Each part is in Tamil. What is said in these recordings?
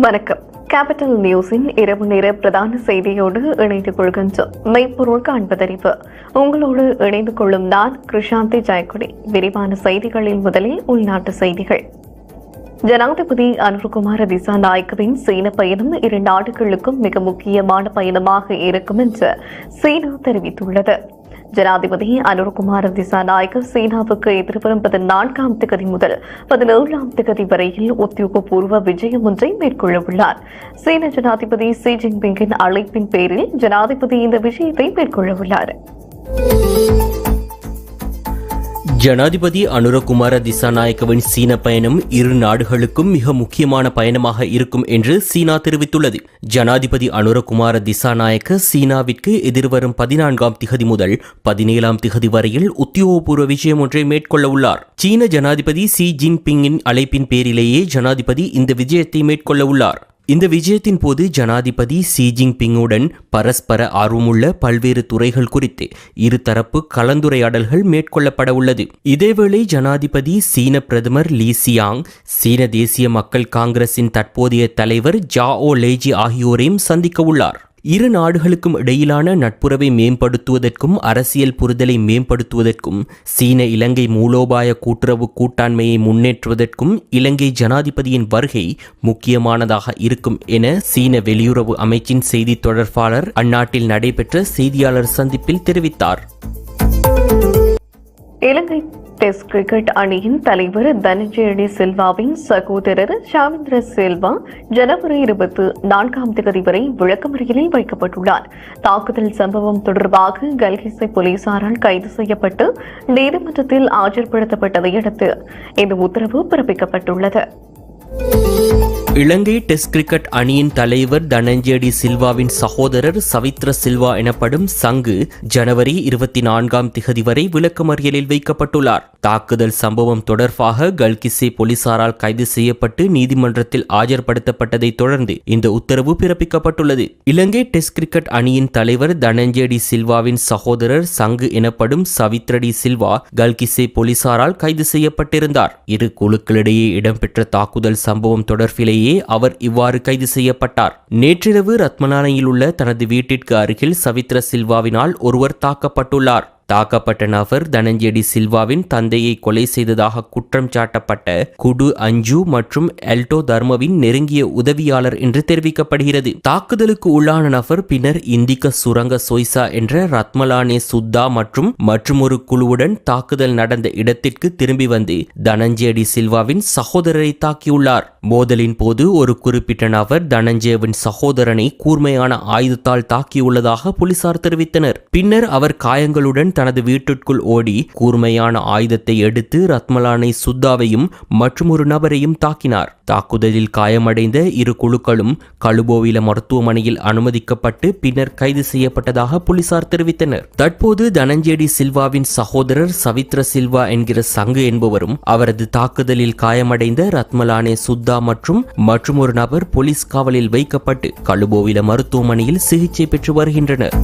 வணக்கம். கேபிட்டல் நியூஸின் இரவு நேர பிரதான செய்தியோடு இணைந்து கொள்கின்றோம். மெய்ப்பொருள் காண்பதறிவு. உங்களோடு இணைந்து கொள்ளும் நான் கிருஷாந்தி ஜெயக்குடி. விரிவான செய்திகளில் முதலில் உள்நாட்டு செய்திகள். ஜனாதிபதி அனுர்குமார் திசாநாயக்கவின் சீன பயணம் இரு நாடுகளுக்கும் மிக முக்கியமான பயணமாக இருக்கும் என்று சீனா தெரிவித்துள்ளது. ஜனாதிபதி அனுர்குமார திசாநாயக்க சீனாவுக்கு எதிர்வரும் பதினான்காம் திகதி முதல் பதினேழாம் திகதி வரையில் உத்தியோகபூர்வ விஜயம் ஒன்றை மேற்கொள்ளவுள்ளார். சீன ஜனாதிபதி ஷி ஜின்பிங்கின் அழைப்பின் பேரில் ஜனாதிபதி இந்த விஜயத்தை மேற்கொள்ளவுள்ளார். ஜனாதிபதி அனுரகுமார திசாநாயக்கவின் சீன பயணம் இரு நாடுகளுக்கும் மிக முக்கியமான பயணமாக இருக்கும் என்று சீனா தெரிவித்துள்ளது. ஜனாதிபதி அனுரகுமார திசாநாயக்க சீனாவிற்கு எதிர்வரும் பதினான்காம் திகதி முதல் பதினேழாம் திகதி வரையில் உத்தியோகபூர்வ விஜயம் ஒன்றை மேற்கொள்ள உள்ளார். சீன ஜனாதிபதி ஷி ஜின்பிங்கின் அழைப்பின் பேரிலேயே ஜனாதிபதி இந்த விஜயத்தை மேற்கொள்ள உள்ளார். இந்த விஜயத்தின் போது ஜனாதிபதி ஷி ஜின்பிங்குடன் பரஸ்பர ஆர்வமுள்ள பல்வேறு துறைகள் குறித்து இருதரப்பு கலந்துரையாடல்கள் மேற்கொள்ளப்பட உள்ளது. இதேவேளை ஜனாதிபதி சீன பிரதமர் லீ சியாங் சீன தேசிய மக்கள் காங்கிரசின் தற்போதைய தலைவர் ஜாஓ லேஜி ஆகியோரையும் சந்திக்க உள்ளார். இரு நாடுகளுக்கும் இடையிலான நட்புறவை மேம்படுத்துவதற்கும் அரசியல் புரிதலை மேம்படுத்துவதற்கும் சீன இலங்கை மூலோபாய கூட்டுறவு கூட்டாண்மையை முன்னேற்றுவதற்கும் இலங்கை ஜனாதிபதியின் வருகை முக்கியமானதாக இருக்கும் என சீன வெளியுறவு அமைச்சின் செய்தி தொடர்பாளர் அந்நாட்டில் நடைபெற்ற செய்தியாளர் சந்திப்பில் தெரிவித்தார். இலங்கை டெஸ்ட் கிரிக்கெட் அணியின் தலைவர் தனஞ்சயடி சில்வாவின் சகோதரர் ஷாவிந்திர சில்வா ஜனவரி இருபத்தி நான்காம் தேதி வரை விளக்கமறியலில் வைக்கப்பட்டுள்ளார். தாக்குதல் சம்பவம் தொடர்பாக கல்கிசை போலீசாரால் கைது செய்யப்பட்டு நீதிமன்றத்தில் ஆஜர்படுத்தப்பட்டதை அடுத்து இந்த உத்தரவு பிறப்பிக்கப்பட்டுள்ளது. இலங்கை டெஸ்ட் கிரிக்கெட் அணியின் தலைவர் தனஞ்சேடி சில்வாவின் சகோதரர் சவித்ர சில்வா எனப்படும் சங்கு ஜனவரி இருபத்தி நான்காம் திகதி வரை விளக்கமறியலில் வைக்கப்பட்டுள்ளார். தாக்குதல் சம்பவம் தொடர்பாக கல்கிசே போலீசாரால் கைது செய்யப்பட்டு நீதிமன்றத்தில் ஆஜர்படுத்தப்பட்டதை தொடர்ந்து இந்த உத்தரவு பிறப்பிக்கப்பட்டுள்ளது. இலங்கை டெஸ்ட் கிரிக்கெட் அணியின் தலைவர் தனஞ்சேடி சில்வாவின் சகோதரர் சங்கு எனப்படும் சவித்ரடி சில்வா கல்கிசே போலீசாரால் கைது செய்யப்பட்டிருந்தார். இரு குழுக்களிடையே இடம்பெற்ற தாக்குதல் சம்பவம் தொடர்பிலேயே அவர் இவ்வாறு கைது செய்யப்பட்டார். நேற்றிரவு ரத்மலானையில் உள்ள தனது வீட்டிற்கு அருகில் சவித்ர சில்வாவினால் ஒருவர் தாக்கப்பட்டுள்ளார். தாக்கப்பட்ட நபர் தனஞ்செடி சில்வாவின் தந்தையை கொலை செய்ததாக குற்றம் சாட்டப்பட்ட குடு அஞ்சு மற்றும் எல்டோ தர்மவின் நெருங்கிய உதவியாளர் என்று தெரிவிக்கப்படுகிறது. தாக்குதலுக்கு உள்ளான நபர் பின்னர் இந்திக்க சுரங்க சொய்சா என்ற ரத்மலானே சுத்தா மற்றும் மற்றுமொரு குழுவுடன் தாக்குதல் நடந்த இடத்திற்கு திரும்பி வந்து தனஞ்சேடி சில்வாவின் சகோதரரை தாக்கியுள்ளார். மோதலின் போது ஒரு குறிப்பிட்ட நபர் தனஞ்சேவின் சகோதரனை கூர்மையான ஆயுதத்தால் தாக்கியுள்ளதாக போலீசார் தெரிவித்தனர். பின்னர் அவர் காயங்களுடன் தனது வீட்டிற்குள் ஓடி கூர்மையான ஆயுதத்தை எடுத்து ரத்மலானை சுத்தாவையும் மற்றொரு நபரையும் தாக்கினார். தாக்குதலில் காயமடைந்த இரு குழுக்களும் கழுபோவில மருத்துவமனையில் அனுமதிக்கப்பட்டு பின்னர் கைது செய்யப்பட்டதாக போலீசார் தெரிவித்தனர். தற்போது தனஞ்சேடி சில்வாவின் சகோதரர் சவித்ர சில்வா என்கிற சங்கு என்பவரும் அவரது தாக்குதலில் காயமடைந்த ரத்மலானே சுத்தா மற்றும் மற்றொரு நபர் போலீஸ் காவலில் வைக்கப்பட்டு கழுபோவில மருத்துவமனையில் சிகிச்சை பெற்று வருகின்றனர்.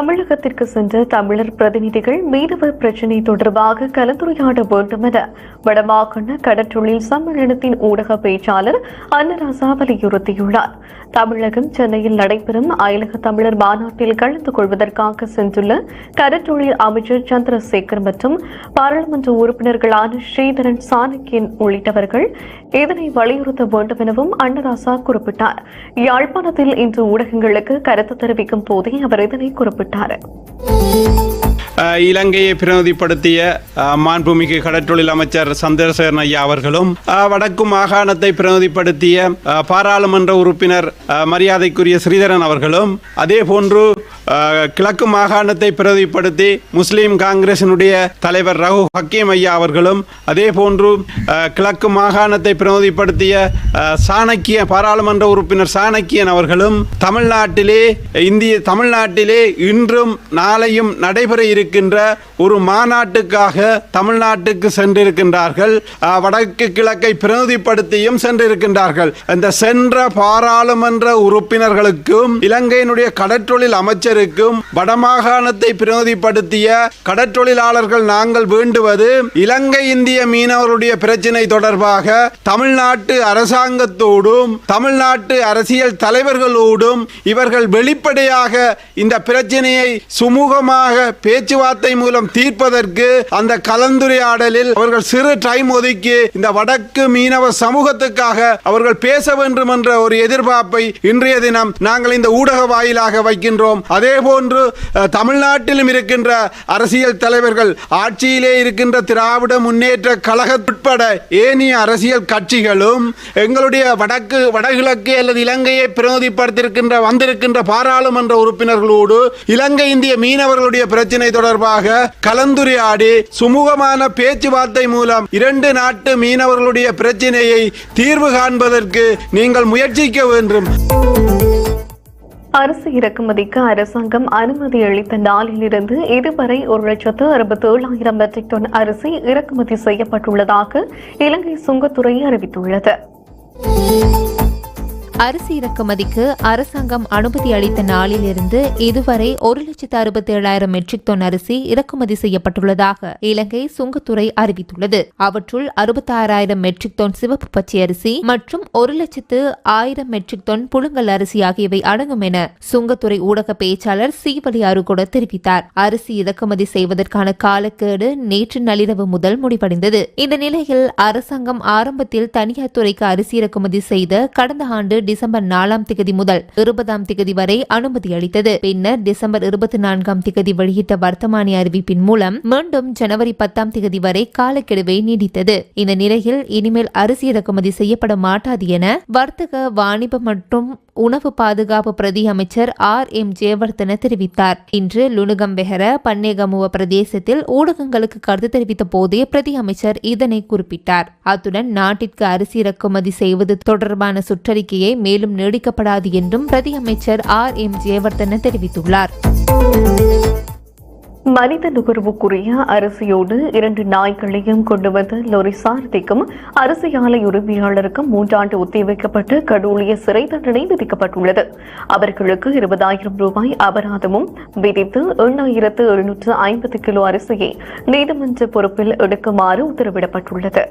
தமிழகத்திற்கு சென்ற தமிழர் பிரதிநிதிகள் மீனவர் பிரச்சினை தொடர்பாக கலந்துரையாட வேண்டும் என வடமாகாண கடற்றொழில் சம்மேளனத்தின் ஊடக பேச்சாளர் அன்னராசா வலியுறுத்தியுள்ளார். தமிழகம் சென்னையில் நடைபெறும் அயலக தமிழர் மாநாட்டில் கலந்து கொள்வதற்காக சென்றுள்ள கடற்றொழில் அமைச்சர் சந்திரசேகர் மற்றும் பாராளுமன்ற உறுப்பினர்களான ஸ்ரீதரன் சாணக்கியன் உள்ளிட்டவர்கள் இதனை வலியுறுத்த வேண்டும் எனவும் அன்னராசா குறிப்பிட்டார். யாழ்ப்பாணத்தில் இன்று ஊடகங்களுக்கு கருத்து தெரிவிக்கும் போதே அவர் இதனை குறிப்பிட்டார். ஈடுபட்டார் இலங்கையை பிரதிநிதிப்படுத்திய மாண்புமிகு கடற்றொழில் அமைச்சர் சந்திரசேகரன் ஐயா அவர்களும் வடக்கு மாகாணத்தை பிரதிநிதிப்படுத்திய பாராளுமன்ற உறுப்பினர் அஹ், மரியாதைக்குரிய ஸ்ரீதரன் அவர்களும் அதே போன்று கிழக்கு மாகாணத்தை பிரதிநிதிப்படுத்தி முஸ்லீம் காங்கிரசினுடைய தலைவர் ரகு ஹக்கீம் ஐயா அவர்களும் அதே போன்று கிழக்கு மாகாணத்தை பிரதிநிதிப்படுத்திய சாணக்கிய பாராளுமன்ற உறுப்பினர் சாணக்கியன் அவர்களும் தமிழ்நாட்டிலே இந்திய தமிழ்நாட்டிலே இன்றும் நாளையும் நடைபெற இருக்கும் இருக்கின்ற ஒரு மாநாட்டுக்காக தமிழ்நாட்டுக்கு சென்றிருக்கின்றார்கள். வடக்கு கிழக்கை பிரதிநிதிப்படுத்தியும் சென்றிருக்கின்றார்கள். இந்த சென்ற பாராளுமன்ற உறுப்பினர்களுக்கும் இலங்கையினுடைய கடற்றொழில் அமைச்சருக்கும் வடமாகாணத்தை பிரதிநிதிப்படுத்திய கடற்றொழிலாளர்கள் நாங்கள் வேண்டுவது இலங்கை இந்திய மீனவருடைய பிரச்சினை தொடர்பாக தமிழ்நாட்டு அரசாங்கத்தோடும் தமிழ்நாட்டு அரசியல் தலைவர்களோடும் இவர்கள் வெளிப்படையாக இந்த பிரச்சனையை சுமூகமாக பேச்சு பேச்சுவார்த்தை மூலம் தீர்ப்பதற்கு அந்த கலந்துரையாடலில் அவர்கள் சிறு டைம் ஒதுக்கி இந்த வடக்கு மீனவ சமூகத்துக்காக அவர்கள் பேச வேண்டும் என்ற ஒரு எதிர்பார்ப்பை இன்றைய தினம் நாங்கள் இந்த ஊடக வாயிலாக வைக்கின்றோம். அதே போன்று தமிழ்நாட்டிலும் இருக்கின்ற அரசியல் தலைவர்கள் ஆட்சியிலே இருக்கின்ற திராவிட முன்னேற்ற கழக உட்பட ஏனைய அரசியல் கட்சிகளும் எங்களுடைய வடக்கு வடகிழக்கு அல்லது இலங்கையை பிரதிநிதிப்படுத்தியிருக்கின்ற வந்திருக்கின்ற பாராளுமன்ற உறுப்பினர்களோடு இலங்கை இந்திய மீனவர்களுடைய பிரச்சினை தொடர்பாக கலந்துரையாடி சுமூகமான பேச்சுவார்த்தை மூலம் இரண்டு நாட்டு மீனவர்களுடைய பிரச்சினையை தீர்வு காண்பதற்கு நீங்கள் முயற்சிக்க வேண்டும். அரிசி இறக்குமதிக்கு அரசாங்கம் அனுமதி அளித்த நாளிலிருந்து இதுவரை ஒரு லட்சத்து அறுபத்தி ஏழாயிரம் மெட்ரிக் டன் அரிசி இறக்குமதி செய்யப்பட்டுள்ளதாக இலங்கை சுங்கத்துறை அறிவித்துள்ளது. அரிசி இறக்குமதிக்கு அரசாங்கம் அனுமதி அளித்த நாளிலிருந்து இதுவரை ஒரு லட்சத்து அறுபத்தி ஏழாயிரம் மெட்ரிக் டன் அரிசி இறக்குமதி செய்யப்பட்டுள்ளதாக இலங்கை சுங்கத்துறை அறிவித்துள்ளது. அவற்றுள் அறுபத்தாறாயிரம் மெட்ரிக் டன் சிவப்பு பச்சை அரிசி மற்றும் ஒரு லட்சத்து ஆயிரம் மெட்ரிக் டன் புழுங்கல் அரிசி ஆகியவை அடங்கும் என சுங்கத்துறை ஊடக பேச்சாளர் சீவலி அருகோட தெரிவித்தார். அரிசி இறக்குமதி செய்வதற்கான காலக்கேடு நேற்று நள்ளிரவு முதல் முடிவடைந்தது. இந்த நிலையில் அரசாங்கம் ஆரம்பத்தில் தனியார் துறைக்கு அரிசி இறக்குமதி செய்த கடந்த ஆண்டு டிசம்பர் நாலாம் திகதி முதல் இருபதாம் திகதி வரை அனுமதி அளித்தது. பின்னர் டிசம்பர் இருபத்தி நான்காம் திகதி வெளியிட்ட வர்த்தமானி அறிவிப்பின் மூலம் மீண்டும் ஜனவரி பத்தாம் திகதி வரை காலக்கெடுவை நீடித்தது. இந்த நிலையில் இனிமேல் அரிசி இறக்குமதி செய்யப்பட மாட்டாது என வர்த்தக வாணிப மற்றும் உணவு பாதுகாப்பு பிரதி அமைச்சர் ஆர். எம். ஜெயவர்தன தெரிவித்தார். இன்று லுணுகம்பெஹர பன்னேகமுவ பிரதேசத்தில் ஊடகங்களுக்கு கருத்து தெரிவித்த போதே பிரதி அமைச்சர் இதனை குறிப்பிட்டார். அத்துடன் நாட்டிற்கு அரிசி இறக்குமதி செய்வது தொடர்பான சுற்றறிக்கையை நிலையே மேலும் நீடிக்கப்படாது என்றும் பிரதி அமைச்சர் ஆர் எம் ஜெயவர்தன தெரிவித்துள்ளார். மனித நுகர்வுக்குரிய அரிசியோடு இரண்டு நாய்களையும் கொண்டு வந்த லொரி சாரதிக்கும் அரிசி ஆலை உரிமையாளருக்கும் மூன்றாண்டு ஒத்திவைக்கப்பட்டு கடூழிய சிறை தண்டனை விதிக்கப்பட்டுள்ளது. அவர்களுக்கு இருபதாயிரம் ரூபாய் அபராதமும் விதித்து எண்ணாயிரத்து எழுநூற்று ஐம்பது கிலோ அரிசியை நீதிமன்ற பொறுப்பில் எடுக்குமாறு உத்தரவிடப்பட்டுள்ளது.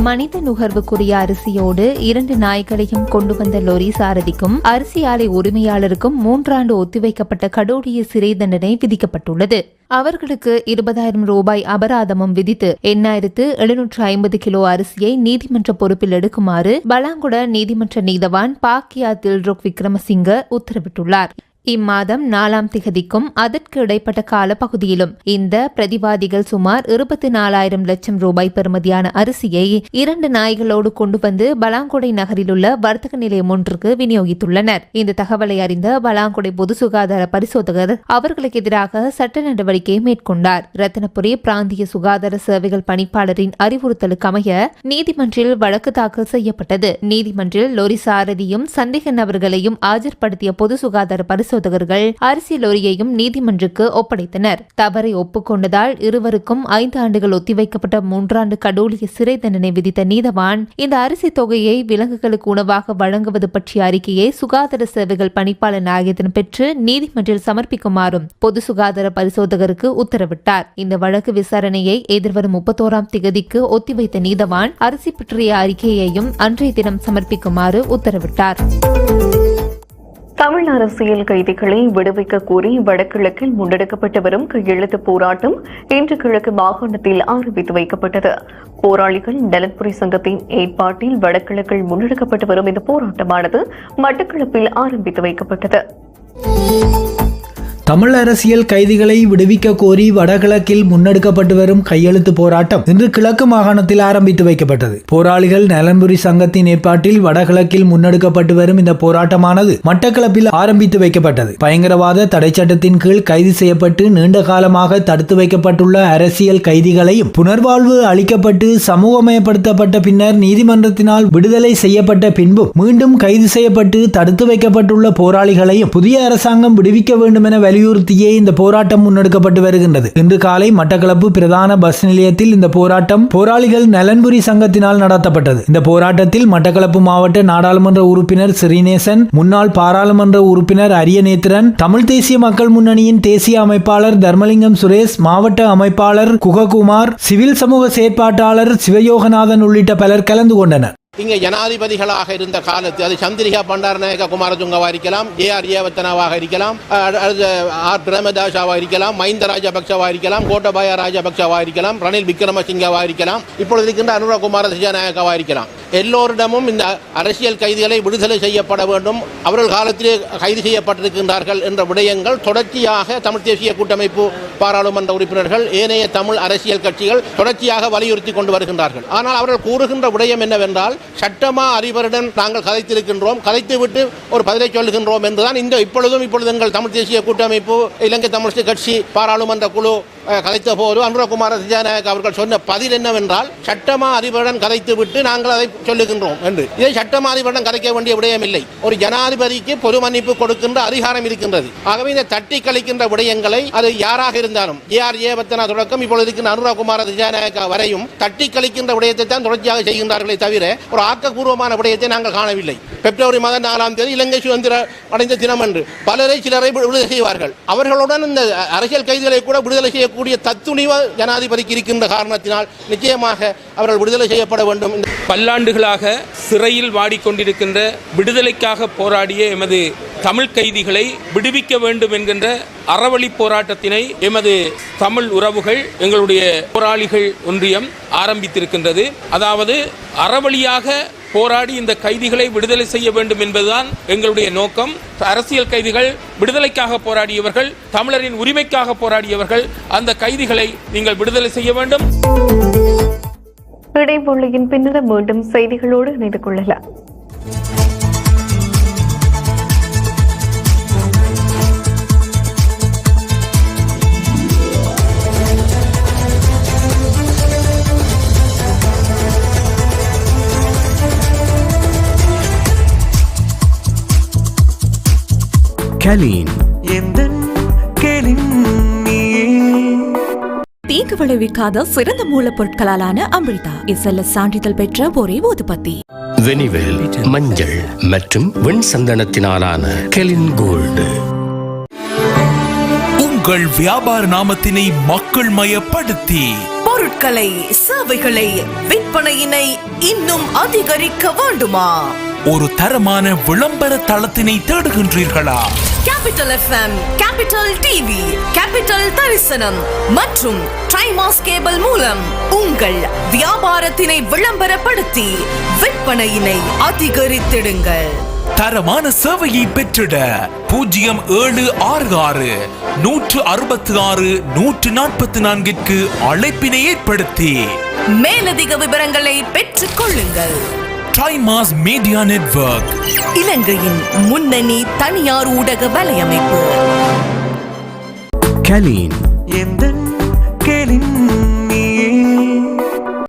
மனித நுகர்வுக்குரிய அரிசியோடு இரண்டு நாய்களையும் கொண்டு வந்த லொரி சாரதிக்கும் அரிசி ஆலை உரிமையாளருக்கும் மூன்றாண்டு ஒத்திவைக்கப்பட்ட கடோடிய சிறை தண்டனை விதிக்கப்பட்டுள்ளது. அவர்களுக்கு இருபதாயிரம் ரூபாய் அபராதமும் விதித்து எண்ணாயிரத்து எழுநூற்று ஐம்பது கிலோ அரிசியை நீதிமன்ற பொறுப்பில் எடுக்குமாறு பலாங்குட நீதிமன்ற நீதவான் பாக்கியா தில்ரோக் விக்ரமசிங்க உத்தரவிட்டுள்ளார். இம்மாதம் நாலாம் திகதிக்கும் அதற்கு இடைப்பட்ட கால பகுதியிலும் இந்த பிரதிவாதிகள் சுமார் இருபத்தி நாலாயிரம் லட்சம் ரூபாய் பெறுமதியான அரிசியை இரண்டு நாய்களோடு கொண்டு வந்து பலாங்குடை நகரில் உள்ள வர்த்தக நிலையம் ஒன்றுக்கு விநியோகித்துள்ளனர். இந்த தகவலை அறிந்த பலாங்குடை பொது சுகாதார பரிசோதகர் அவர்களுக்கு எதிராக சட்ட நடவடிக்கையை மேற்கொண்டார். ரத்தனபுரி பிராந்திய சுகாதார சேவைகள் பணிப்பாளரின் அறிவுறுத்தலுக்கு அமைய நீதிமன்றில் வழக்கு தாக்கல் செய்யப்பட்டது. நீதிமன்றில் லொரி சாரதியும் சந்தேக நபர்களையும் ஆஜர்படுத்திய பொது சுகாதார பரிசோதனை பரிசோதகர்கள் அரிசி லோரியையும் நீதிமன்றுக்கு ஒப்படைத்தனர். தவறை ஒப்புக்கொண்டதால் இருவருக்கும் ஐந்து ஆண்டுகள் ஒத்திவைக்கப்பட்ட மூன்றாண்டு கடூழிய சிறை தண்டனை விதித்த நீதவான் இந்த அரிசி தொகையை விலங்குகளுக்கு உணவாக வழங்குவது பற்றிய அறிக்கையை சுகாதார சேவைகள் பணிப்பாளர் நாயகத்தின் பெற்று நீதிமன்றில் சமர்ப்பிக்குமாறும் பொது சுகாதார பரிசோதகருக்கு உத்தரவிட்டார். இந்த வழக்கு விசாரணையை எதிர்வரும் முப்பத்தோராம் திகதிக்கு ஒத்திவைத்த நீதவான் அரிசி பற்றிய அறிக்கையையும் அன்றைய தினம் சமர்ப்பிக்குமாறு உத்தரவிட்டார். தமிழ் அரசியல் கைதிகளை விடுவிக்க கோரி வடகிழக்கில் முன்னெடுக்கப்பட்டு வரும் கையெழுத்து போராட்டம் இன்று கிழக்கு மாகாணத்தில் ஆரம்பித்து வைக்கப்பட்டது. போராளிகள் நலன்புரி சங்கத்தின் ஏற்பாட்டில் வடகிழக்கில் முன்னெடுக்கப்பட்டு வரும் இந்த போராட்டமானது மட்டக்களப்பில் ஆரம்பித்து வைக்கப்பட்டது. தமிழ் அரசியல் கைதிகளை விடுவிக்க கோரி வடகிழக்கில் முன்னெடுக்கப்பட்டு வரும் கையெழுத்து போராட்டம் இன்று கிழக்கு மாகாணத்தில் ஆரம்பித்து வைக்கப்பட்டது. போராளிகள் நலன்புரி சங்கத்தின் ஏற்பாட்டில் வடகிழக்கில் முன்னெடுக்கப்பட்டு வரும் இந்த போராட்டமானது மட்டக்களப்பில் ஆரம்பித்து வைக்கப்பட்டது. பயங்கரவாத தடை சட்டத்தின் கீழ் கைது செய்யப்பட்டு நீண்ட காலமாக தடுத்து வைக்கப்பட்டுள்ள அரசியல் கைதிகளையும் புனர்வாழ்வு அளிக்கப்பட்டு சமூகமயப்படுத்தப்பட்ட பின்னர் நீதிமன்றத்தினால் விடுதலை செய்யப்பட்ட பின்பும் மீண்டும் கைது செய்யப்பட்டு தடுத்து வைக்கப்பட்டுள்ள போராளிகளையும் புதிய அரசாங்கம் விடுவிக்க வேண்டும் என வலியுறுத்தியே இந்த போராட்டம் முன்னெடுக்கப்பட்டு வருகின்றது. இன்று காலை மட்டக்களப்பு பிரதான பஸ் நிலையத்தில் இந்த போராட்டம் போராளிகள் நலன்புரி சங்கத்தினால் நடத்தப்பட்டது. இந்த போராட்டத்தில் மட்டக்களப்பு மாவட்ட நாடாளுமன்ற உறுப்பினர் ஸ்ரீநேசன் முன்னாள் பாராளுமன்ற உறுப்பினர் அரியநேத்திரன் தமிழ் தேசிய மக்கள் முன்னணியின் தேசிய அமைப்பாளர் தர்மலிங்கம் சுரேஷ் மாவட்ட அமைப்பாளர் குககுமார் சிவில் சமூக செயற்பாட்டாளர் சிவயோகநாதன் உள்ளிட்ட பலர் கலந்து கொண்டனர். இங்கே ஜனாதிபதிகளாக இருந்த காலத்து அது சந்திரிகா பண்டாரநாயக குமாரதுங்கவா இருக்கலாம் ஏ ஆர் ஏவத்தனாவாக இருக்கலாம் ஆர். பிரேமதாசாவாக இருக்கலாம் மஹிந்த ராஜபக்சவாக இருக்கலாம் கோட்டபாய ராஜபக்சவாக இருக்கலாம் ரணில் விக்ரமசிங்கவாக இருக்கலாம் இப்பொழுது இருக்கின்ற அனுரகுமார திசாநாயகவா இருக்கலாம். எல்லோரிடமும் இந்த அரசியல் கைதிகளை விடுதலை செய்யப்பட வேண்டும். அவர்கள் காலத்திலே கைது செய்யப்பட்டிருக்கின்றார்கள் என்ற விடயங்கள் தொடர்ச்சியாக தமிழ் தேசிய கூட்டமைப்பு பாராளுமன்ற உறுப்பினர்கள் ஏனைய தமிழ் அரசியல் கட்சிகள் தொடர்ச்சியாக வலியுறுத்தி கொண்டு வருகின்றார்கள். ஆனால் அவர்கள் கூறுகின்ற விடயம் என்னவென்றால் சட்டமா அறிவருடன் நாங்கள் கதைத்திருக்கின்றோம் கதைத்துவிட்டு ஒரு பதிலை சொல்லுகின்றோம் என்றுதான் இந்த இப்பொழுதும் இப்பொழுது எங்கள் தமிழ் தேசிய கூட்டமைப்பு இலங்கை தமிழ் கட்சி பாராளுமன்ற குழு கலைத்த கதைத்த போது அனுரகுமார திஜாநாயக் அவர்கள் சொன்ன பதில் என்னவென்றால் சட்டமா அதிபரிடம் கதைத்து விட்டு நாங்கள் அதை சொல்லுகின்றோம் என்று. இதை சட்டமா அதிபருடன் கதைக்க வேண்டிய விடயமில்லை. ஒரு ஜனாதிபதிக்கு பொது மன்னிப்பு கொடுக்கின்ற அதிகாரம் இருக்கின்றது. ஆகவே இந்த தட்டி கழிக்கின்ற விடயங்களை அது யாராக இருந்தாலும் ஏ ஆர் ஏவத்தனா தொடக்கம் இப்பொழுது இருக்கின்ற அனுரகுமார திஜாநாயக்கா வரையும் தட்டி கழிக்கின்ற விடயத்தை தான் தொடர்ச்சியாக செய்கின்றார்களே தவிர ஒரு ஆக்கப்பூர்வமான விடயத்தை நாங்கள் காணவில்லை. பிப்ரவரி மாதம் நாலாம் தேதி இலங்கை சுதந்திர அடைந்த தினம் என்று பலரை சிலரை விடுதலை செய்வார்கள். அவர்களுடன் இந்த அரசியல் கைதிகளை கூட விடுதலை செய்யக்கூடிய தத்துணிவ ஜனாதிபதிக்கு இருக்கின்ற காரணத்தினால் நிச்சயமாக அவர்கள் விடுதலை செய்யப்பட வேண்டும். பல்லாண்டுகளாக சிறையில் வாடிக்கொண்டிருக்கின்ற விடுதலைக்காக போராடிய எமது தமிழ் கைதிகளை விடுவிக்க வேண்டும் என்கின்ற அறவழி போராட்டத்தினை எமது தமிழ் உறவுகள் எங்களுடைய போராளிகள் ஒன்றியம் ஆரம்பித்திருக்கின்றது. அதாவது அறவழியாக போராடி இந்த கைதிகளை விடுதலை செய்ய வேண்டும் என்பதுதான் எங்களுடைய நோக்கம். அரசியல் கைதிகள் விடுதலைக்காக போராடியவர்கள் தமிழரின் உரிமைக்காக போராடியவர்கள் அந்த கைதிகளை நீங்கள் விடுதலை செய்ய வேண்டும். இடைவெளியின் பின்னர் மீண்டும் செய்திகளோடு இணைந்து கொள்ளலாம். கலீன். தீங்கு விளைவிக்காத சிறந்த மூலப்பொருட்களாலான அமிர்தா இசல்ல சான்றிதழ் பெற்ற ஒரே ஊதுபத்தி. வெனிவேல் மஞ்சள் மற்றும் வெண் சந்தனத்தினாலான கெலின் கோல்டு. உங்கள் வியாபார நாமத்தினை மக்கள் மயப்படுத்தி. பொருட்களை சேவைகளை விற்பனையினை இன்னும் அதிகரிக்க வேண்டுமா? ஒரு தரமான விளம்பர தளத்தினை தேடுகின்றீர்களா? Capital FM capital TV capital தரிசனம் மற்றும் ட்ரைமாஸ் கேபிள் மூலம் உங்கள் வியாபாரத்தினை விளம்பரப்படுத்தி விற்பனையினை அதிகரித்திடுங்கள். தரமான சேவையை பெற்றிட பூஜ்ஜியம் ஏழு ஆறு ஆறு நூற்று அறுபத்தி ஆறு நூற்று நாற்பத்தி நான்கிற்கு அழைப்பினை ஏற்படுத்தி. மேலதிக விவரங்களை பெற்றுக் கொள்ளுங்கள். ட்ரைமாஸ் மீடியா நெட்வொர்க் இலங்கையின் முன்னணி தனியார் ஊடக வலையமைப்பு. கலீன்.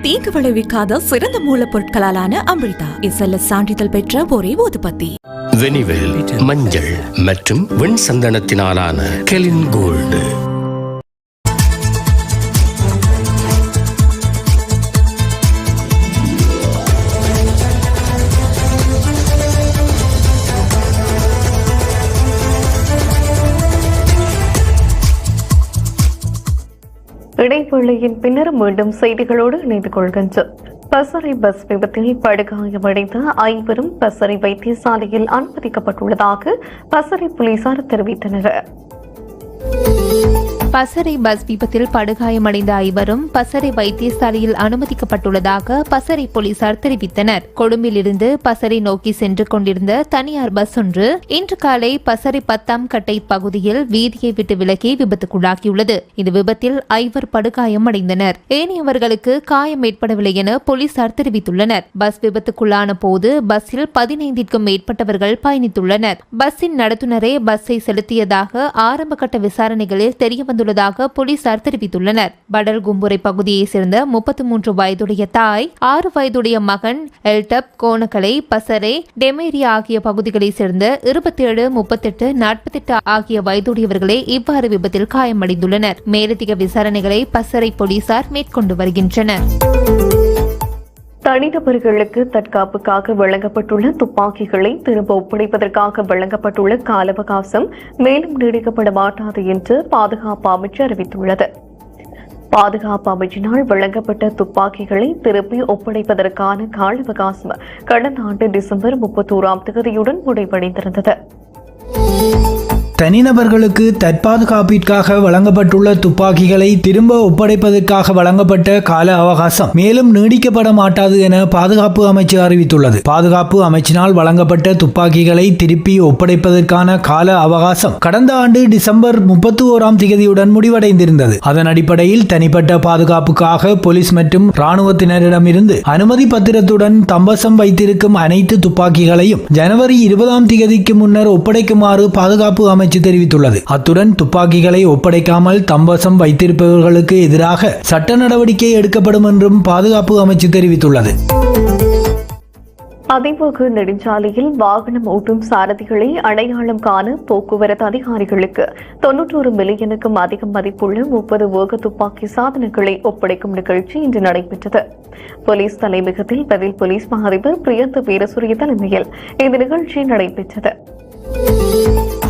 தீங்கு விளைவிக்காத சிறந்த மூலப்பொருட்களாலான அமிர்தா இசல்ல சான்றிதழ் பெற்ற ஒரே ஊதுபத்தி வெனிவேல் மஞ்சள் மற்றும் வெண் சந்தனத்தினாலான கெலின் கோல்டு. இடைவேளையின் பின்னர் மீண்டும் செய்திகளோடு இணைந்து கொள்கின்றோம். பசறை பஸ் விபத்தில் படுகாயமடைந்த ஐவரும் பசறை வைத்தியசாலையில் அனுமதிக்கப்பட்டுள்ளதாக பசறை போலீசார் தெரிவித்தனர். பசறை பஸ் விபத்தில் படுகாயமடைந்த ஐவரும் பசறை வைத்தியசாலையில் அனுமதிக்கப்பட்டுள்ளதாக பசறை போலீசார் தெரிவித்தனர். கொழும்பிலிருந்து பசறை நோக்கி சென்று கொண்டிருந்த தனியார் பஸ் ஒன்று இன்று காலை பசறை பத்தாம் கட்டை பகுதியில் வீதியை விட்டு விலகி விபத்துக்குள்ளாகியுள்ளது. இந்த விபத்தில் ஐவர் படுகாயம் அடைந்தனர் ஏனையவர்களுக்கு காயம் ஏற்படவில்லை என போலீசார் தெரிவித்துள்ளனர். பஸ் விபத்துக்குள்ளான போது பஸ்ஸில் பதினைந்திற்கும் மேற்பட்டவர்கள் பயணித்துள்ளனர். பஸ்ஸின் நடத்துனரே பஸ்ஸை செலுத்தியதாக ஆரம்பகட்ட விசாரணைகளில் தெரியவந்த சுமந்துள்ளதாக போலீசார் தெரிவித்துள்ளனர். படல் கும்புரை பகுதியைச் சேர்ந்த முப்பத்தி மூன்று வயதுடைய தாய் ஆறு வயதுடைய மகன் எல்டப் கோணக்கலை பசரை டெமேரியா ஆகிய பகுதிகளைச் சேர்ந்த இருபத்தி ஏழு முப்பத்தெட்டு நாற்பத்தெட்டு ஆகிய வயதுடையவர்களே இவ்வாறு விபத்தில் காயமடைந்துள்ளனர். மேலதிக விசாரணைகளை பசரை போலீசார் மேற்கொண்டு வருகின்றனர். தனிநபர்களுக்கு தற்காப்புக்காக வழங்கப்பட்டுள்ள துப்பாக்கிகளை திரும்ப ஒப்படைப்பதற்காக வழங்கப்பட்டுள்ள கால அவகாசம் மேலும் நீடிக்கப்பட மாட்டாது என்று பாதுகாப்பு அமைச்சு அறிவித்துள்ளது. பாதுகாப்பு அமைச்சினால் வழங்கப்பட்ட துப்பாக்கிகளை திருப்பி ஒப்படைப்பதற்கான கால அவகாசம் கடந்த ஆண்டு டிசம்பர் முப்பத்தோராம் தேதியுடன் முடிவடைந்திருந்தது. தனிநபர்களுக்கு தற்பாதுகாப்பிற்காக வழங்கப்பட்டுள்ள துப்பாக்கிகளை திரும்ப ஒப்படைப்பதற்காக வழங்கப்பட்ட கால அவகாசம் மேலும் நீடிக்கப்பட மாட்டாது என பாதுகாப்பு அமைச்சு அறிவித்துள்ளது. பாதுகாப்பு அமைச்சினால் வழங்கப்பட்ட துப்பாக்கிகளை திருப்பி ஒப்படைப்பதற்கான கால அவகாசம் கடந்த ஆண்டு டிசம்பர் முப்பத்தி ஓராம் திகதியுடன் முடிவடைந்திருந்தது. அதன் அடிப்படையில் தனிப்பட்ட பாதுகாப்புக்காக போலீஸ் மற்றும் இராணுவத்தினரிடமிருந்து அனுமதி பத்திரத்துடன் தம்பசம் வைத்திருக்கும் அனைத்து துப்பாக்கிகளையும் ஜனவரி இருபதாம் திகதிக்கு முன்னர் ஒப்படைக்குமாறு பாதுகாப்பு அமைச்சு தெரிவித்துள்ளது. அத்துடன் துப்பாக்கிகளை ஒப்படைக்காமல் தம்பசம் வைத்திருப்பவர்களுக்கு எதிராக சட்ட நடவடிக்கை எடுக்கப்படும் என்றும் பாதுகாப்பு அமைச்சு தெரிவித்துள்ளது. அதிமுக நெடுஞ்சாலையில் வாகனம் ஓட்டும் சாரதிகளை அடையாளம் காண போக்குவரத்து அதிகாரிகளுக்கு தொன்னூற்றோரு மில்லியனுக்கும் அதிகம் மதிப்புள்ள முப்பது வேக துப்பாக்கி சாதனங்களை ஒப்படைக்கும் நிகழ்ச்சி இன்று நடைபெற்றது. போலீஸ் தலைமையகத்தில் பதில் போலீஸ் மகாதிபர் பிரியந்த வீரசூரிய தலைமையில் இந்த நிகழ்ச்சி நடைபெற்றது.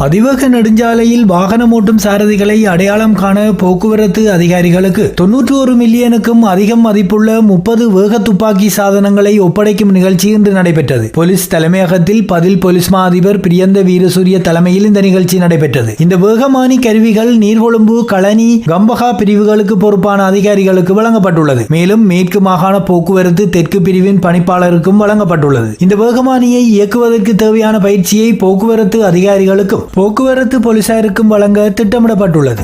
அதிவேக நெடுஞ்சாலையில் வாகனம் ஓட்டும் சாரதிகளை அடையாளம் காண போக்குவரத்து அதிகாரிகளுக்கு தொன்னூற்றி ஒரு மில்லியனுக்கும் அதிகம் மதிப்புள்ள முப்பது வேக துப்பாக்கி சாதனங்களை ஒப்படைக்கும் நிகழ்ச்சி இன்று நடைபெற்றது. போலீஸ் தலைமையகத்தில் பதில் போலீஸ் மா அதிபர் பிரியந்த வீரசூரிய தலைமையில் இந்த நிகழ்ச்சி நடைபெற்றது. இந்த வேகமானி கருவிகள் நீர்கொழும்பு களனி கம்பகா பிரிவுகளுக்கு பொறுப்பான அதிகாரிகளுக்கு வழங்கப்பட்டுள்ளது. மேலும் மேற்கு மாகாண போக்குவரத்து தெற்கு பிரிவின் பணிப்பாளருக்கும் வழங்கப்பட்டுள்ளது. இந்த வேகமானியை இயக்குவதற்கு தேவையான பயிற்சியை போக்குவரத்து அதிகாரிகளுக்கும் போக்குவரத்து போலீசாருக்கும் வழங்க திட்டமிடப்பட்டுள்ளது.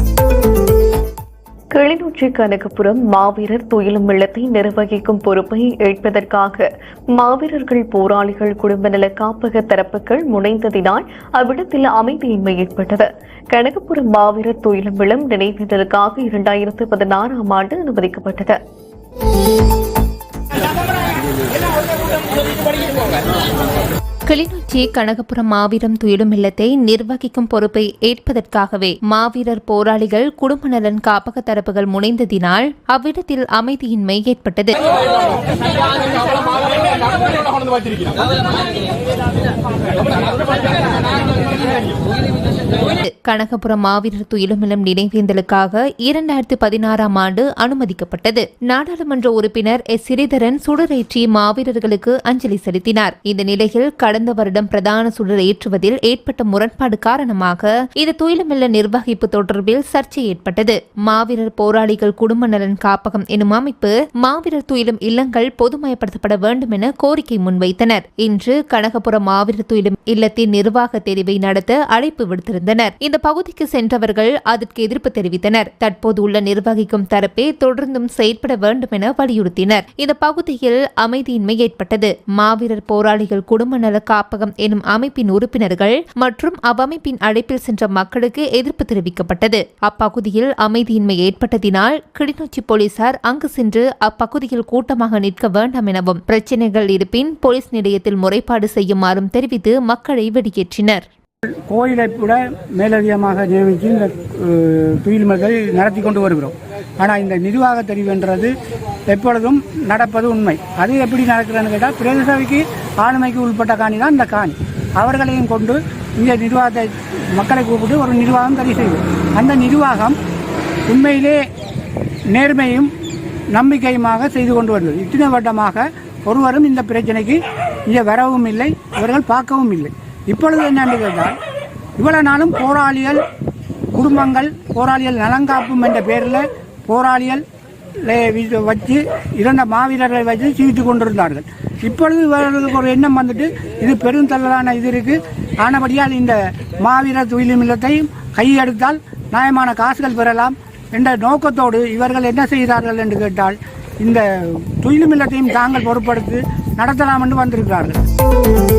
கிளிநொச்சி கனகபுரம் மாவீரர் துயிலும் இல்லத்தை நிர்வகிக்கும் பொறுப்பை ஏற்பதற்காக மாவீரர்கள் போராளிகள் குடும்ப நல காப்பக தரப்புகள் முனைந்ததினால் அவ்விடத்தில் அமைதியின்மை ஏற்பட்டது. கனகபுரம் மாவீரர் துயிலும் இல்லம் நினைவேந்தலுக்காக இரண்டாயிரத்து பதினாறாம் ஆண்டு அனுமதிக்கப்பட்டது. கிளிநொச்சி கனகபுரம் மாவீரம் துயிலும் இல்லத்தை நிர்வகிக்கும் பொறுப்பை ஏற்பதற்காகவே மாவீரர் போராளிகள் குடும்ப நலன் காப்பக தரப்புகள் முனைந்ததினால் அவ்விடத்தில் அமைதியின்மை ஏற்பட்டது. கனகபுரம் மாவீரர் துயிலுமில்லம் நினைவேந்தலுக்காக இரண்டாயிரத்து பதினாறாம் ஆண்டு அனுமதிக்கப்பட்டது. நாடாளுமன்ற உறுப்பினர் எஸ். சிறிதரன் சுடரேற்றி மாவீரர்களுக்கு அஞ்சலி செலுத்தினார். இந்த நிலையில் கடந்த வருடம் பிரதான சுடர் ஏற்றுவதில் ஏற்பட்ட முரண்பாடு காரணமாக இது துயிலுமில்ல நிர்வகிப்பு தொடர்பில் சர்ச்சை ஏற்பட்டது. மாவீரர் போராளிகள் குடும்ப நலன் காப்பகம் எனும் அமைப்பு மாவீரர் துயிலும் இல்லங்கள் பொதுமயப்படுத்தப்பட வேண்டும் என கோரிக்கை முன்வைத்தனர். இன்று கனகபுரம் மாவீரர் துயிலும் இல்லத்தின் நிர்வாக தெரிவை நடத்த அழைப்பு விடுத்திருந்தனர். இந்த பகுதிக்கு சென்றவர்கள் அதற்கு எதிர்ப்பு தெரிவித்தனர். தற்போது உள்ள நிர்வகிக்கும் தரப்பே தொடர்ந்தும் செயற்பட வேண்டும் என வலியுறுத்தினர். இந்த பகுதியில் அமைதியின்மை ஏற்பட்டது. மாவீரர் போராளிகள் குடும்ப நல காப்பகம் எனும் அமைப்பின் உறுப்பினர்கள் மற்றும் அவ்வமைப்பின் அழைப்பில் சென்ற மக்களுக்கு எதிர்ப்பு தெரிவிக்கப்பட்டது. அப்பகுதியில் அமைதியின்மை ஏற்பட்டதினால் கிளிநொச்சி போலீசார் அங்கு சென்று அப்பகுதியில் கூட்டமாக நிற்க வேண்டாம் எனவும் பிரச்சினைகள் இருப்பின் போலீஸ் நிலையத்தில் முறைப்பாடு செய்யுமாறும் தெரிவித்து மக்களை வெளியேற்றினர் கோயிலை கூட மேலதிகமாக நியமித்து இந்த துயில்மல்களை நடத்தி கொண்டு வருகிறோம். ஆனால் இந்த நிர்வாக தெரிவுன்றது எப்பொழுதும் நடப்பது உண்மை. அது எப்படி நடக்கிறதுன்னு கேட்டால் பிரதேச சபைக்கு ஆளுமைக்கு உள்பட்ட காணி தான் இந்த காணி. அவர்களையும் கொண்டு இந்த நிர்வாகத்தை மக்களை கூப்பிட்டு ஒரு நிர்வாகம் சரி செய்வோம். அந்த நிர்வாகம் உண்மையிலே நேர்மையும் நம்பிக்கையுமாக செய்து கொண்டு வருவது இத்தனை வருடமாக ஒருவரும் இந்த பிரச்சனைக்கு இங்கே வரவும் இல்லை இவர்கள் பார்க்கவும் இல்லை. இப்பொழுது என்னென்று கேட்டால் இவ்வளவு நாளும் போராளிகள் குடும்பங்கள் போராளிகள் நலங்காப்பும் என்ற பேரில் போராளிகள் வச்சு இறந்த மாவீரர்களை வச்சு சீவித்து கொண்டிருந்தார்கள். இப்பொழுது இவர்களுக்கு ஒரு எண்ணம் வந்துட்டு இது பெருந்தள்ளலான இது இருக்குது ஆனபடியால் இந்த மாவீரர் துயிலும் இல்லத்தையும் கையெடுத்தால் நியாயமான காசுகள் பெறலாம் என்ற நோக்கத்தோடு இவர்கள் என்ன செய்கிறார்கள் என்று கேட்டால் இந்த துயிலும் இல்லத்தையும் தாங்கள் பொறுப்படுத்தி நடத்தலாம் என்று வந்திருக்கிறார்கள்.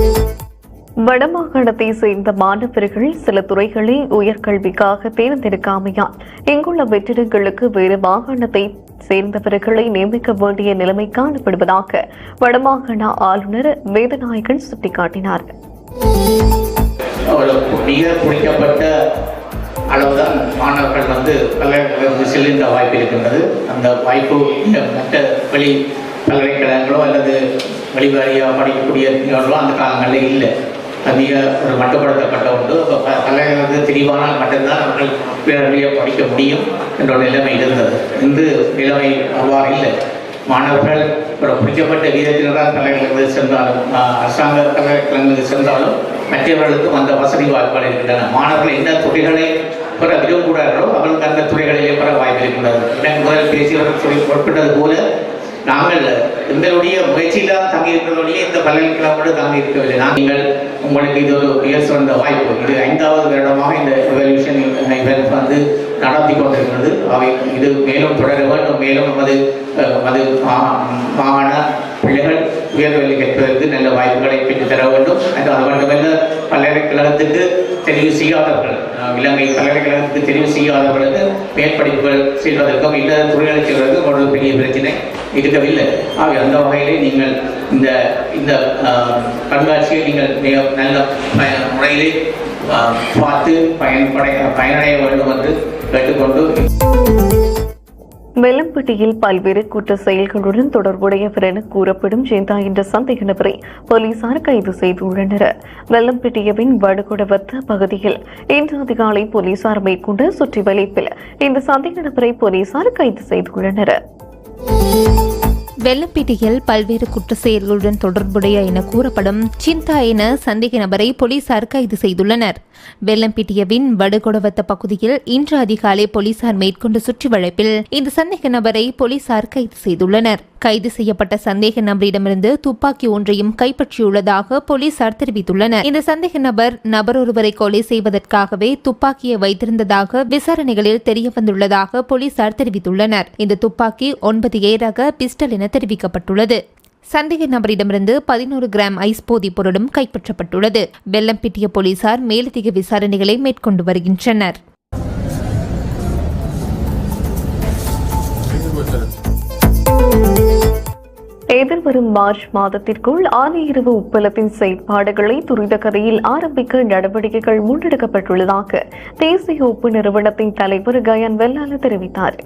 வடமாகாணத்தை சேர்ந்த மாணவர்கள் சில துறைகளை உயர்கல்விக்காக தேர்ந்தெடுக்காமையால் இங்குள்ள வெற்றிடங்களுக்கு வேறு மாகாணத்தை சேர்ந்தவர்களை நியமிக்க வேண்டிய நிலைமை காணப்படுவதாக வடமாகாண ஆளுநர் வேதநாயகன் சுட்டிக்காட்டினார். குறிக்கப்பட்ட அளவுதான் மாணவர்கள் வந்து பல்கலைக்கழகம் செல்கின்ற வாய்ப்பு இருக்கின்றது. அந்த வாய்ப்பு மற்ற வெளி பல்கலைக்கழகங்களோ அல்லது வெளிவாரியாக படிக்கக்கூடிய அந்த காலங்களில் இல்லை. அதிக ஒரு மட்டுப்படுத்தப்பட்ட உண்டு அப்போ ப- பல்கலைக்கழகத்துக்கு தெரிவானால் மட்டும்தான் அவர்கள் வேறு படிக்க முடியும் என்ற நிலைமை இருந்தது. இன்று நிலைமை அவ்வாறு இல்லை. மாணவர்கள் ஒரு குறிக்கப்பட்ட வீதத்தில் தான் கலைகளுக்கு சென்றாலும் அரசாங்க கலைகளுக்கு சென்றாலும் மற்றவர்களுக்கும் அந்த வசதி வாய்ப்புகள் இருக்கின்றன. மாணவர்கள் என்ன துறைகளை பெற விரும்புகிறார்களோ அவர்களுக்கு அந்த துறைகளிலே பெற வாய்ப்பு இருக்கின்றது. முதல் பேசியவர்கள் சொல்லி குறிப்பிட்டது போல நாங்கள் எங்களுடைய முயற்சியில் தங்கி இந்த பல்கலைக்கழகங்களோடு கூட இருக்கவில்லை நாங்கள் உங்களுக்கு இது ஒரு உயர் சிறந்த வாய்ப்பு. இது ஐந்தாவது வருடமாக இந்த ரெவல்யூஷன் இவெண்ட் வந்து நடத்தி கொண்டிருக்கிறது. அவை இது மேலும் தொடர வேண்டும். மேலும் நமது மது நமது மாகாண பிள்ளைகள் உயர்வெளி கற்பதற்கு நல்ல வாய்ப்புகளை பெற்று தர வேண்டும். அது அது மட்டுமல்ல பல்கலைக்கழகத்துக்கு தெரிவு செய்யாதவர்கள். இலங்கை பல்கலைக்கழகத்துக்கு தெரிவு செய்யாதவர்களுக்கு மேற்படிப்புகள் செல்வதற்கும் இல்ல துறைகளை செல்வதற்கும் ஒரு பெரிய பிரச்சனை இருக்கவில்லை. ஆகவே அந்த வகையிலே நீங்கள் இந்த இந்த கண்காட்சியை நீங்கள் மிக நல்ல பய- முறையிலே பார்த்து பயன்படைய பயனடைய வேண்டும் என்று கேட்டுக்கொண்டு வெள்ளம்பட்டியில் பல்வேறு குற்ற செயல்களுடன் தொடர்புடையவர் என கூறப்படும் ஜெயந்தா என்ற சந்தேக நபரை போலீசார் கைது செய்துள்ளனர். வெள்ளம்பட்டியவின் வடுகுடவத்த பகுதியில் இன்று அதிகாலை போலீசார் மேற்கொண்ட சுற்றி வளைப்பில் இந்த சந்தேக நபரை போலீசார் கைது செய்துள்ளனர். வெள்ளப்பேட்டையில் பல்வேறு குற்ற செயல்களுடன் தொடர்புடைய என கூறப்படும் சிந்தா என சந்தேக நபரை போலீசார் கைது செய்துள்ளனர். வெள்ளம்பேட்டியவின் வடுகொடவத்த பகுதியில் இன்று அதிகாலை போலீசார் மேற்கொண்ட சுற்றி வளைப்பில் இந்த சந்தேக நபரை போலீசார் கைது செய்துள்ளனர். கைது செய்யப்பட்ட சந்தேக நபரிடமிருந்து துப்பாக்கி ஒன்றையும் கைப்பற்றியுள்ளதாக போலீசார் தெரிவித்துள்ளனர். இந்த சந்தேக நபர் நபர் ஒருவரை கொலை செய்வதற்காகவே துப்பாக்கியை வைத்திருந்ததாக விசாரணைகளில் தெரியவந்துள்ளதாக போலீசார் தெரிவித்துள்ளனர். இந்த துப்பாக்கி ஒன்பது ஏ ரக பிஸ்டல் என என தெரிவிக்கப்பட்டுள்ளது. சந்தேக நபரிடமிருந்து பதினோரு கிராம் ஐஸ் போதைப் பொருளும் கைப்பற்றப்பட்டுள்ளது. வெள்ளம்பிட்டிய போலீசார் மேலதிக விசாரணைகளை மேற்கொண்டு வருகின்றனர். எதிர்வரும் மார்ச் மாதத்திற்குள் ஆணையரவு உப்பளத்தின் செயற்பாடுகளை துரித கதையில் ஆரம்பிக்க நடவடிக்கைகள் முன்னெடுக்கப்பட்டுள்ளதாக தேசிய உப்பு நிறுவனத்தின் தலைவர் கயான் வெல்லால தெரிவித்தார்.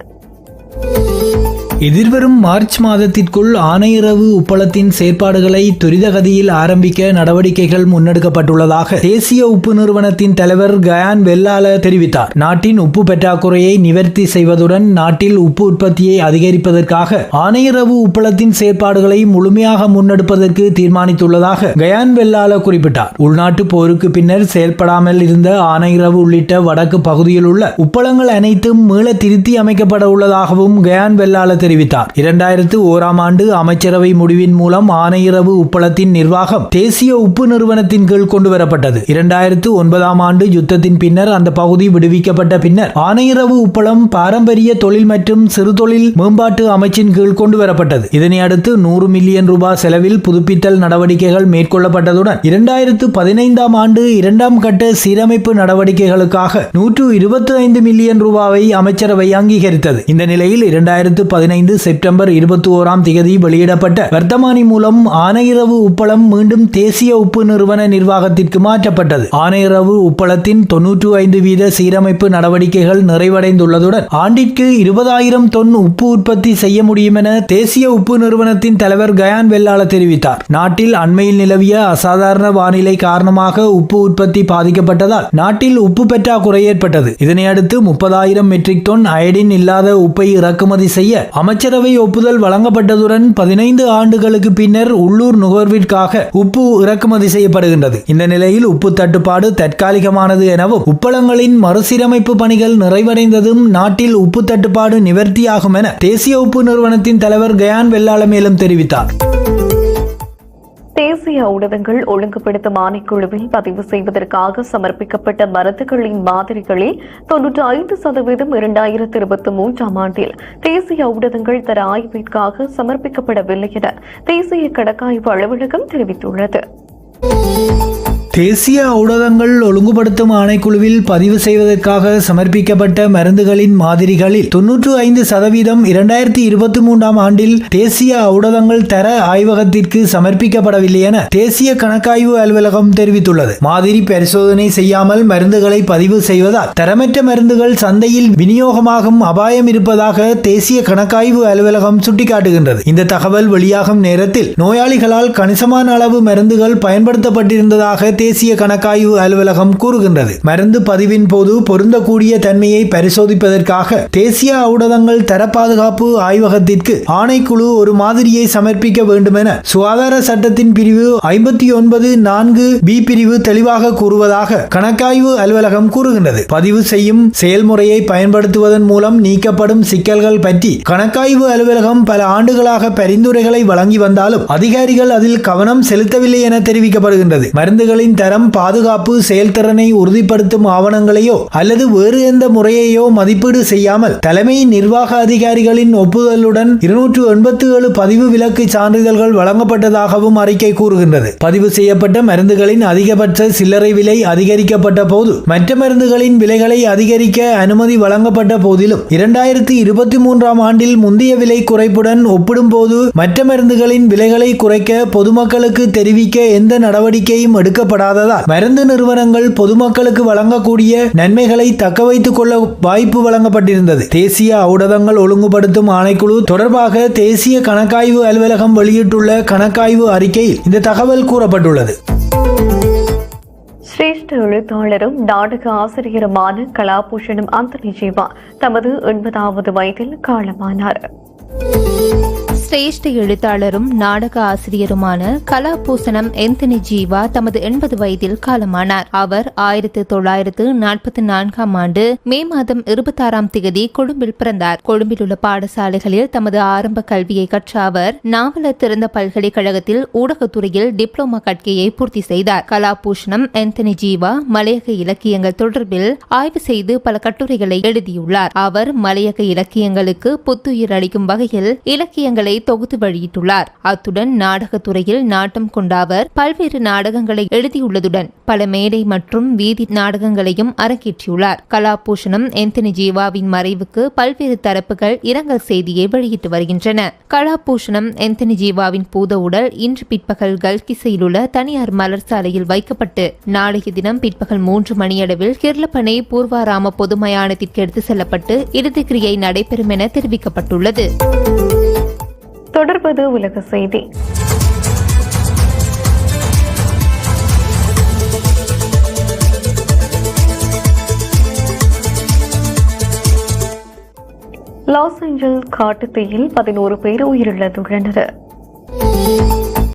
எதிர்வரும் மார்ச் மாதத்திற்குள் ஆணையரவு உப்பளத்தின் செயற்பாடுகளை துரிதகதியில் ஆரம்பிக்க நடவடிக்கைகள் முன்னெடுக்கப்பட்டுள்ளதாக தேசிய உப்பு நிறுவனத்தின் தலைவர் கயான் வெல்லால தெரிவித்தார். நாட்டின் உப்பு பற்றாக்குறையை நிவர்த்தி செய்வதுடன் நாட்டில் உப்பு உற்பத்தியை அதிகரிப்பதற்காக ஆணையரவு உப்பளத்தின் செயற்பாடுகளை முழுமையாக முன்னெடுப்பதற்கு தீர்மானித்துள்ளதாக கயான் வெல்லால குறிப்பிட்டார். உள்நாட்டு போருக்கு பின்னர் செயல்படாமல் இருந்த ஆணையரவு உள்ளிட்ட வடக்கு பகுதியில் உள்ள உப்பளங்கள் அனைத்தும் மீள திருத்தி அமைக்கப்பட உள்ளதாகவும் கயான் வெல்லால தெரிவித்தார். இரண்டாயிரத்து ஓராம் ஆண்டு அமைச்சரவை முடிவின் மூலம் ஆனையிறவு உப்பளத்தின் நிர்வாகம் தேசிய உப்பு நிறுவனத்தின் கீழ் கொண்டு வரப்பட்டது இரண்டாயிரத்து ஒன்பதாம் ஆண்டு யுத்தத்தின் பின்னர் அந்த பகுதி விடுவிக்கப்பட்ட பின்னர் ஆணையரவு உப்பளம் பாரம்பரிய தொழில் மற்றும் சிறு தொழில் மேம்பாட்டு அமைச்சின் கீழ் கொண்டு வரப்பட்டது இதனை அடுத்து நூறு மில்லியன் ரூபாய் செலவில் புதுப்பித்தல் நடவடிக்கைகள் மேற்கொள்ளப்பட்டதுடன் இரண்டாயிரத்து பதினைந்தாம் ஆண்டு இரண்டாம் கட்ட சீரமைப்பு நடவடிக்கைகளுக்காக நூற்று இருபத்தி ஐந்து மில்லியன் ரூபாவை அமைச்சரவை அங்கீகரித்தது. இந்த நிலையில் இரண்டாயிரத்து பதினைந்து செப்டம்பர் இருபத்தி ஓராம் தேதி வெளியிடப்பட்ட வர்த்தமானி மூலம் ஆனையிறவு உப்பளம் மீண்டும் தேசிய உப்பு நிறுவன நிர்வாகத்திற்கு மாற்றப்பட்டது. ஆனையிறவு உப்பளத்தின் தொன்னூற்று ஐந்து வீத சீரமைப்பு நடவடிக்கைகள் நிறைவடைந்துள்ளதுடன் ஆண்டிற்கு இருபதாயிரம் தொன் உப்பு உற்பத்தி செய்ய முடியும் என தேசிய உப்பு நிறுவனத்தின் தலைவர் கயான் வெல்லால தெரிவித்தார். நாட்டில் அண்மையில் நிலவிய அசாதாரண வானிலை காரணமாக உப்பு உற்பத்தி பாதிக்கப்பட்டதால் நாட்டில் உப்பு பற்றாக்குறை ஏற்பட்டது. இதனையடுத்து முப்பதாயிரம் மெட்ரிக் டன் அயடின் இல்லாத உப்பை இறக்குமதி செய்ய அமைச்சரவை ஒப்புதல் வழங்கப்பட்டதுடன் பதினைந்து ஆண்டுகளுக்கு பின்னர் உள்ளூர் நுகர்விற்காக உப்பு இறக்குமதி செய்யப்படுகின்றது. இந்த நிலையில் உப்பு தட்டுப்பாடு தற்காலிகமானது எனவும் உப்பளங்களின் மறுசீரமைப்பு பணிகள் நிறைவடைந்ததும் நாட்டில் உப்பு தட்டுப்பாடு நிவர்த்தியாகும் என தேசிய உப்பு நிறுவனத்தின் தலைவர் கயான் வெள்ளாள மேலும் தெரிவித்தார். தேசிய ஊடகங்கள் ஒழுங்குபடுத்தும் ஆணைக்குழுவில் பதிவு செய்வதற்காக சமர்ப்பிக்கப்பட்ட மருந்துகளின் மாதிரிகளில் தொன்னூற்றி ஐந்து சதவீதம் இரண்டாயிரத்தி இருபத்தி மூன்றாம் ஆண்டில் தேசிய ஊடகங்கள் தர ஆய்விற்காக சமர்ப்பிக்கப்படவில்லை என தேசிய கணக்காய்வு அலுவலகம் தெரிவித்துள்ளது. தேசிய ஊடகங்கள் ஒழுங்குபடுத்தும் ஆணைக்குழுவில் பதிவு செய்வதற்காக சமர்ப்பிக்கப்பட்ட மருந்துகளின் மாதிரிகளில் தொன்னூற்று ஐந்து சதவீதம் இரண்டாயிரத்தி இருபத்தி மூன்றாம் ஆண்டில் தேசிய ஊடகங்கள் தர ஆய்வகத்திற்கு சமர்ப்பிக்கப்படவில்லை என தேசிய கணக்காய்வு அலுவலகம் தெரிவித்துள்ளது. மாதிரி பரிசோதனை செய்யாமல் மருந்துகளை பதிவு செய்வதால் தரமற்ற மருந்துகள் சந்தையில் விநியோகமாகும் அபாயம் இருப்பதாக தேசிய கணக்காய்வு அலுவலகம் சுட்டிக்காட்டுகின்றது. இந்த தகவல் வெளியாகும் நேரத்தில் நோயாளிகளால் கணிசமான அளவு மருந்துகள் பயன்படுத்தப்பட்டிருந்ததாக தேசிய கணக்காய்வு அலுவலகம் கூறுகின்றது. மருந்து பதிவின் போது பொருந்தக்கூடிய தன்மையை பரிசோதிப்பதற்காக தேசிய ஊடகங்கள் தர பாதுகாப்பு ஆய்வகத்திற்கு ஆணைக்குழு ஒரு மாதிரியை சமர்ப்பிக்க வேண்டும் என சுகாதார சட்டத்தின் பிரிவு ஐம்பத்தி ஒன்பது நான்கு பி பிரிவு தெளிவாக கூறுவதாக கணக்காய்வு அலுவலகம் கூறுகின்றது. பதிவு செய்யும் செயல்முறையை பயன்படுத்துவதன் மூலம் நீக்கப்படும் சிக்கல்கள் பற்றி கணக்காய்வு அலுவலகம் பல ஆண்டுகளாக பரிந்துரைகளை வழங்கி வந்தாலும் அதிகாரிகள் அதில் கவனம் செலுத்தவில்லை என தெரிவிக்கப்படுகின்றது. மருந்துகளின் தரம் பாதுகாப்பு செயல்திறனை உறுதிப்படுத்தும் ஆவணங்களையோ அல்லது வேறு எந்த முறையையோ மதிப்பீடு செய்யாமல் தலைமை நிர்வாக அதிகாரிகளின் ஒப்புதலுடன் இருநூற்று எண்பத்தி ஏழு பதிவு விலக்கு சான்றிதழ்கள் வழங்கப்பட்டதாகவும் அறிக்கை கூறுகின்றது. பதிவு செய்யப்பட்ட மருந்துகளின் அதிகபட்ச சில்லறை விலை அதிகரிக்கப்பட்ட போது மற்ற மருந்துகளின் விலைகளை அதிகரிக்க அனுமதி வழங்கப்பட்ட போதிலும் இரண்டாயிரத்தி இருபத்தி மூன்றாம் ஆண்டில் முந்தைய விலை குறைப்புடன் ஒப்பிடும்போது மற்ற மருந்துகளின் விலைகளை குறைக்க பொதுமக்களுக்கு தெரிவிக்க எந்த நடவடிக்கையும் எடுக்கப்படாததால் மருந்து நிறுவனங்கள் பொதுமக்களுக்கு வழங்கக்கூடிய நன்மைகளை தக்க வைத்துக் கொள்ள வாய்ப்பு வழங்கப்பட்டிருந்தது. தேசிய ஊடகங்கள் ஒழுங்குபடுத்தும் ஆணைக்குழு தொடர்பாக தேசிய கணக்காய்வு அலுவலகம் வெளியிட்டுள்ள கணக்காய்வு அறிக்கையில் இந்த தகவல் கூறப்பட்டுள்ளது. சிரேஷ்ட எழுத்தாளரும் நாடக ஆசிரியருமான கலாபூஷணம் அந்தனி ஜீவா தமது எண்பதாவது வயதில் காலமானார். சிரேஷ்ட எழுத்தாளரும் நாடக ஆசிரியருமான கலாபூசணம் எந்தனி ஜீவா தமது எண்பது வயதில் காலமானார். அவர் ஆயிரத்து தொள்ளாயிரத்து நாற்பத்தி நான்காம் ஆண்டு மே மாதம் இருபத்தாறாம் தேதி கொழும்பில் பிறந்தார். கொழும்பில் உள்ள பாடசாலைகளில் தமது ஆரம்ப கல்வியை கற்ற அவர் நாவலர் திறந்த பல்கலைக்கழகத்தில் ஊடகத்துறையில் டிப்ளோமா கற்கையை பூர்த்தி செய்தார். கலாபூஷணம் எந்தனி ஜீவா மலையக இலக்கியங்கள் தொடர்பில் ஆய்வு செய்து பல கட்டுரைகளை எழுதியுள்ளார். அவர் மலையக இலக்கியங்களுக்கு புத்துயிர் அளிக்கும் வகையில் இலக்கியங்களை தொகுத்து வெளியிட்டுள்ளார். அத்துடன் நாடகத்துறையில் நாட்டம் கொண்ட அவர் பல்வேறு நாடகங்களை எழுதியுள்ளதுடன் பல மேடை மற்றும் வீதி நாடகங்களையும் அரங்கேற்றியுள்ளார். கலாபூஷணம் எந்தனி ஜீவாவின் மறைவுக்கு பல்வேறு தரப்புகள் இரங்கல் செய்தியை வெளியிட்டு வருகின்றன. கலாபூஷணம் எந்தனி ஜீவாவின் பூத உடல் இன்று பிற்பகல் கல்கிசையில் உள்ள தனியார் மலர் சாலையில் வைக்கப்பட்டு நாளைய தினம் பிற்பகல் மூன்று மணியளவில் கிர்லப்பனை பூர்வாராம பொது மயானத்திற்கு எடுத்து செல்லப்பட்டு இறுதிக்கிரியை நடைபெறும் என தெரிவிக்கப்பட்டுள்ளது. தொடர்பது உலக செய்தி. லாஸ் ஏஞ்சல் காட்டுத்தீயில் பதினோரு பேர் உயிரிழந்துள்ளனர்.